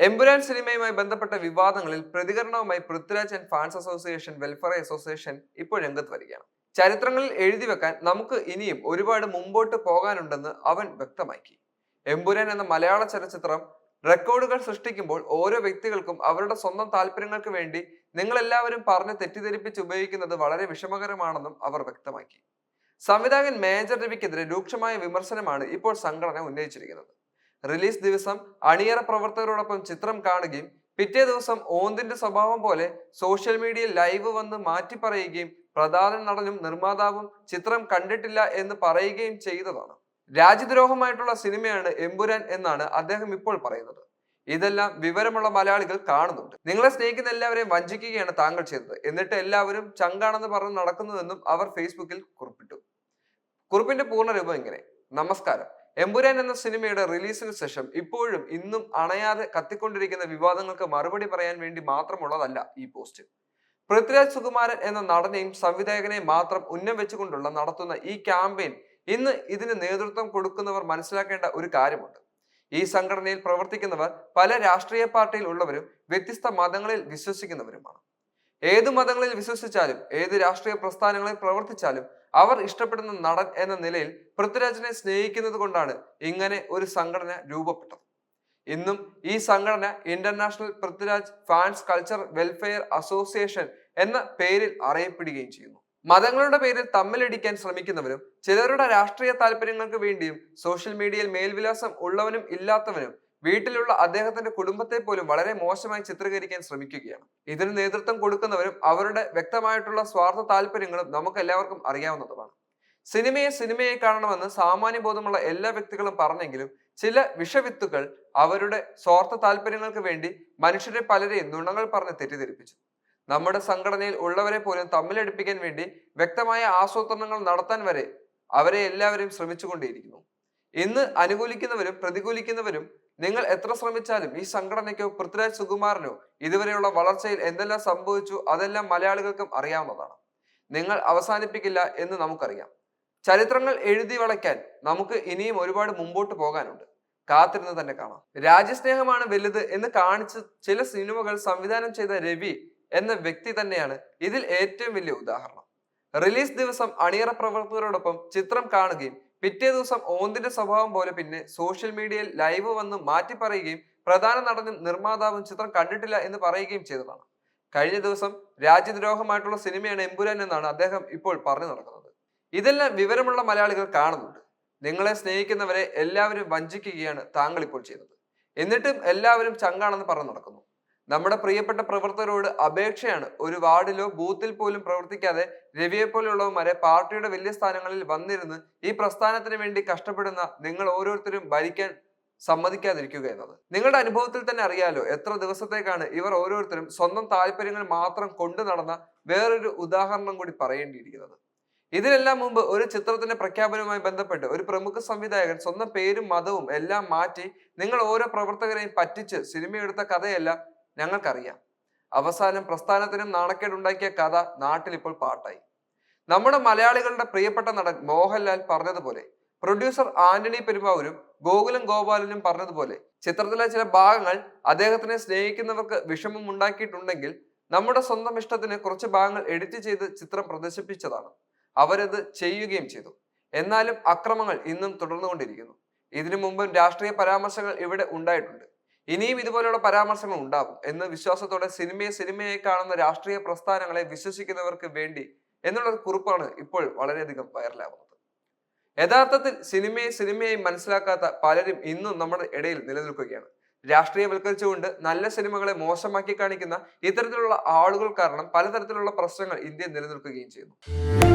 എമ്പുരാൻ സിനിമയുമായി ബന്ധപ്പെട്ട വിവാദങ്ങളിൽ പ്രതികരണവുമായി Prithviraj and fans association welfare association ഇപ്പോൾ രംഗത്ത് വരികയാണ്. ചരിത്രങ്ങളിൽ എഴുതി വെക്കാൻ നമുക്ക് ഇനിയും ഒരുപാട് മുമ്പോട്ട് പോകാനുണ്ടെന്ന് അവൻ വ്യക്തമാക്കി. എമ്പുരാൻ എന്ന മലയാള ചലച്ചിത്രം റെക്കോർഡുകൾ സൃഷ്ടിക്കുമ്പോൾ ഓരോ വ്യക്തികൾക്കും അവരുടെ സ്വന്തം താല്പര്യങ്ങൾക്ക് വേണ്ടി നിങ്ങൾ എല്ലാവരും പറഞ്ഞ് തെറ്റിദ്ധരിപ്പിച്ച് ഉപയോഗിക്കുന്നത് വളരെ വിഷമകരമാണെന്നും അവർ വ്യക്തമാക്കി. സംവിധായകൻ മേജർ രവിക്കെതിരെ രൂക്ഷമായ വിമർശനമാണ് ഇപ്പോൾ സംഘടന ഉന്നയിച്ചിരിക്കുന്നത്. റിലീസ് ദിവസം അണിയറ പ്രവർത്തകരോടൊപ്പം ചിത്രം കാണുകയും പിറ്റേ ദിവസം ഓന്തിന്റെ സ്വഭാവം പോലെ സോഷ്യൽ മീഡിയയിൽ ലൈവ് വന്ന് മാറ്റി പറയുകയും പ്രധാന നടനും നിർമ്മാതാവും ചിത്രം കണ്ടിട്ടില്ല എന്ന് പറയുകയും ചെയ്തതാണ്. രാജ്യദ്രോഹമായിട്ടുള്ള സിനിമയാണ് എമ്പുരാൻ എന്നാണ് അദ്ദേഹം ഇപ്പോൾ പറയുന്നത്. ഇതെല്ലാം വിവരമുള്ള മലയാളികൾ കാണുന്നുണ്ട്. നിങ്ങളെ സ്നേഹിക്കുന്ന എല്ലാവരെയും വഞ്ചിക്കുകയാണ് താങ്കൾ ചെയ്തത്. എന്നിട്ട് എല്ലാവരും ചങ്കാണെന്ന് പറഞ്ഞ് നടക്കുന്നുവെന്നും അവർ ഫേസ്ബുക്കിൽ കുറിപ്പിട്ടു. കുറിപ്പിന്റെ പൂർണരൂപം ഇങ്ങനെ. നമസ്കാരം. എമ്പുരാൻ എന്ന സിനിമയുടെ റിലീസിന് ശേഷം ഇപ്പോഴും ഇന്നും അണയാതെ കത്തിക്കൊണ്ടിരിക്കുന്ന വിവാദങ്ങൾക്ക് മറുപടി പറയാൻ വേണ്ടി മാത്രമുള്ളതല്ല ഈ പോസ്റ്റ് പൃഥ്വിരാജ് സുകുമാരൻ എന്ന നടനെയും സംവിധായകനെയും മാത്രം ഉന്നം വെച്ചുകൊണ്ടുള്ള നടത്തുന്ന ഈ ക്യാമ്പയിൻ ഇന്ന് ഇതിന് നേതൃത്വം കൊടുക്കുന്നവർ മനസ്സിലാക്കേണ്ട ഒരു കാര്യമുണ്ട്. ഈ സംഘടനയിൽ പ്രവർത്തിക്കുന്നവർ പല രാഷ്ട്രീയ പാർട്ടിയിൽ ഉള്ളവരും വ്യത്യസ്ത മതങ്ങളിൽ വിശ്വസിക്കുന്നവരുമാണ്. ഏത് മതങ്ങളിൽ വിശ്വസിച്ചാലും ഏത് രാഷ്ട്രീയ പ്രസ്ഥാനങ്ങളിൽ പ്രവർത്തിച്ചാലും അവർ ഇഷ്ടപ്പെടുന്ന നടൻ എന്ന നിലയിൽ പൃഥ്വിരാജിനെ സ്നേഹിക്കുന്നത് കൊണ്ടാണ് ഇങ്ങനെ ഒരു സംഘടന രൂപപ്പെട്ടത്. ഇന്നും ഈ സംഘടന international Prithviraj fans culture welfare association എന്ന പേരിൽ അറിയപ്പെടുകയും ചെയ്യുന്നു. മതങ്ങളുടെ പേരിൽ തമ്മിലടിക്കാൻ ശ്രമിക്കുന്നവരും ചിലരുടെ രാഷ്ട്രീയ താല്പര്യങ്ങൾക്ക് വേണ്ടിയും സോഷ്യൽ മീഡിയയിൽ മേൽവിലാസം ഉള്ളവനും ഇല്ലാത്തവനും വീട്ടിലുള്ള അദ്ദേഹത്തിന്റെ കുടുംബത്തെ പോലും വളരെ മോശമായി ചിത്രീകരിക്കാൻ ശ്രമിക്കുകയാണ്. ഇതിന് നേതൃത്വം കൊടുക്കുന്നവരും അവരുടെ വ്യക്തമായിട്ടുള്ള സ്വാർത്ഥ താല്പര്യങ്ങളും നമുക്ക് എല്ലാവർക്കും അറിയാവുന്നതുമാണ്. സിനിമയെ സിനിമയെ കാണണമെന്ന് സാമാന്യ ബോധമുള്ള എല്ലാ വ്യക്തികളും പറഞ്ഞെങ്കിലും ചില വിഷവിത്തുകൾ അവരുടെ സ്വാർത്ഥ താല്പര്യങ്ങൾക്ക് വേണ്ടി മനുഷ്യരെ പലരെയും നുണങ്ങൾ പറഞ്ഞ് തെറ്റിദ്ധരിപ്പിച്ചു. നമ്മുടെ സംഘടനയിൽ ഉള്ളവരെ പോലും തമ്മിലടിപ്പിക്കാൻ വേണ്ടി വ്യക്തമായ ആസൂത്രണങ്ങൾ നടത്താൻ വരെ അവരെ എല്ലാവരും ശ്രമിച്ചുകൊണ്ടേയിരിക്കുന്നു. ഇന്ന് അനുകൂലിക്കുന്നവരും പ്രതികൂലിക്കുന്നവരും നിങ്ങൾ എത്ര ശ്രമിച്ചാലും ഈ സംഘടനയ്ക്കോ പൃഥ്വിരാജ് സുകുമാരനോ ഇതുവരെയുള്ള വളർച്ചയിൽ എന്തെല്ലാം സംഭവിച്ചു അതെല്ലാം മലയാളികൾക്കും അറിയാവുന്നതാണ്. നിങ്ങൾ അവസാനിപ്പിക്കില്ല എന്ന് നമുക്കറിയാം. ചരിത്രങ്ങൾ എഴുതി വളയ്ക്കാൻ നമുക്ക് ഇനിയും ഒരുപാട് മുമ്പോട്ട് പോകാനുണ്ട്. കാത്തിരുന്ന് തന്നെ കാണാം. രാജ്യസ്നേഹമാണ് വലുത് എന്ന് കാണിച്ച് ചില സിനിമകൾ സംവിധാനം ചെയ്ത രവി എന്ന വ്യക്തി തന്നെയാണ് ഇതിൽ ഏറ്റവും വലിയ ഉദാഹരണം. റിലീസ് ദിവസം അണിയറ പ്രവർത്തകരോടൊപ്പം ചിത്രം കാണുകയും പിറ്റേ ദിവസം ഓന്തിന്റെ സ്വഭാവം പോലെ പിന്നെ സോഷ്യൽ മീഡിയയിൽ ലൈവ് വന്ന് മാറ്റി പറയുകയും പ്രധാന നടനും നിർമ്മാതാവും ചിത്രം കണ്ടിട്ടില്ല എന്ന് പറയുകയും ചെയ്തതാണ്. കഴിഞ്ഞ ദിവസം രാജ്യദ്രോഹമായിട്ടുള്ള സിനിമയാണ് എമ്പുരാൻ എന്നാണ് അദ്ദേഹം ഇപ്പോൾ പറഞ്ഞു നടക്കുന്നത്. ഇതെല്ലാം വിവരമുള്ള മലയാളികൾ കാണുന്നുണ്ട്. നിങ്ങളെ സ്നേഹിക്കുന്നവരെ എല്ലാവരും വഞ്ചിക്കുകയാണ് താങ്കൾ ഇപ്പോൾ ചെയ്തത് എന്നിട്ടും എല്ലാവരും ചങ്കാണെന്ന് പറഞ്ഞു നടക്കുന്നു. നമ്മുടെ പ്രിയപ്പെട്ട പ്രവർത്തകരോട് അപേക്ഷയാണ്. ഒരു വാർഡിലോ ബൂത്തിൽ പോലും പ്രവർത്തിക്കാതെ രവിയെ പോലുള്ളവന്മാരെ പാർട്ടിയുടെ വലിയ സ്ഥാനങ്ങളിൽ വന്നിരുന്ന് ഈ പ്രസ്ഥാനത്തിന് വേണ്ടി കഷ്ടപ്പെടുന്ന നിങ്ങൾ ഓരോരുത്തരും ഭരിക്കാൻ സമ്മതിക്കാതിരിക്കുക എന്നത്. നിങ്ങളുടെ അനുഭവത്തിൽ തന്നെ അറിയാലോ എത്ര ദിവസത്തേക്കാണ് ഇവർ ഓരോരുത്തരും സ്വന്തം താല്പര്യങ്ങൾ മാത്രം കൊണ്ടു നടന്ന വേറൊരു ഉദാഹരണം കൂടി പറയേണ്ടിയിരിക്കുന്നത്. ഇതിനെല്ലാം മുമ്പ് ഒരു ചിത്രത്തിന്റെ പ്രഖ്യാപനവുമായി ബന്ധപ്പെട്ട് ഒരു പ്രമുഖ സംവിധായകൻ സ്വന്തം പേരും മതവും എല്ലാം മാറ്റി നിങ്ങൾ ഓരോ പ്രവർത്തകരെയും പറ്റിച്ച് സിനിമയെടുത്ത കഥയെല്ലാം ഞങ്ങൾക്കറിയാം. അവസാനം പ്രസ്ഥാനത്തിനും നാണക്കേടുണ്ടാക്കിയ കഥ നാട്ടിൽ ഇപ്പോൾ പാട്ടായി. നമ്മുടെ മലയാളികളുടെ പ്രിയപ്പെട്ട നടൻ മോഹൻലാൽ പറഞ്ഞതുപോലെ പ്രൊഡ്യൂസർ ആന്റണി പെരുമാവൂരും ഗോകുലം ഗോപാലനും പറഞ്ഞതുപോലെ ചിത്രത്തിലെ ചില ഭാഗങ്ങൾ അദ്ദേഹത്തിനെ സ്നേഹിക്കുന്നവർക്ക് വിഷമം ഉണ്ടാക്കിയിട്ടുണ്ടെങ്കിൽ നമ്മുടെ സ്വന്തം ഇഷ്ടത്തിന് കുറച്ച് ഭാഗങ്ങൾ എഡിറ്റ് ചെയ്ത് ചിത്രം പ്രദർശിപ്പിച്ചതാണ്. അവരത് ചെയ്യുകയും ചെയ്തു. എന്നാലും അക്രമങ്ങൾ ഇന്നും തുടർന്നുകൊണ്ടിരിക്കുന്നു. ഇതിനു മുമ്പും രാഷ്ട്രീയ പരാമർശങ്ങൾ ഇവിടെ ഉണ്ടായിട്ടുണ്ട്. ഇനിയും ഇതുപോലെയുള്ള പരാമർശങ്ങൾ ഉണ്ടാകും എന്ന വിശ്വാസത്തോടെ സിനിമയെ സിനിമയെ കാണുന്ന രാഷ്ട്രീയ പ്രസ്ഥാനങ്ങളെ വിശ്വസിക്കുന്നവർക്ക് വേണ്ടി എന്നുള്ള കുറിപ്പാണ് ഇപ്പോൾ വളരെയധികം വൈറലാകുന്നത്. യഥാർത്ഥത്തിൽ സിനിമയെ സിനിമയായി മനസ്സിലാക്കാത്ത പലരും ഇന്നും നമ്മുടെ ഇടയിൽ നിലനിൽക്കുകയാണ്. രാഷ്ട്രീയവൽക്കരിച്ചുകൊണ്ട് നല്ല സിനിമകളെ മോശമാക്കി കാണിക്കുന്ന ഇത്തരത്തിലുള്ള ആളുകൾ കാരണം പലതരത്തിലുള്ള പ്രശ്നങ്ങൾ ഇന്ത്യയിൽ നിലനിൽക്കുകയും ചെയ്യുന്നു.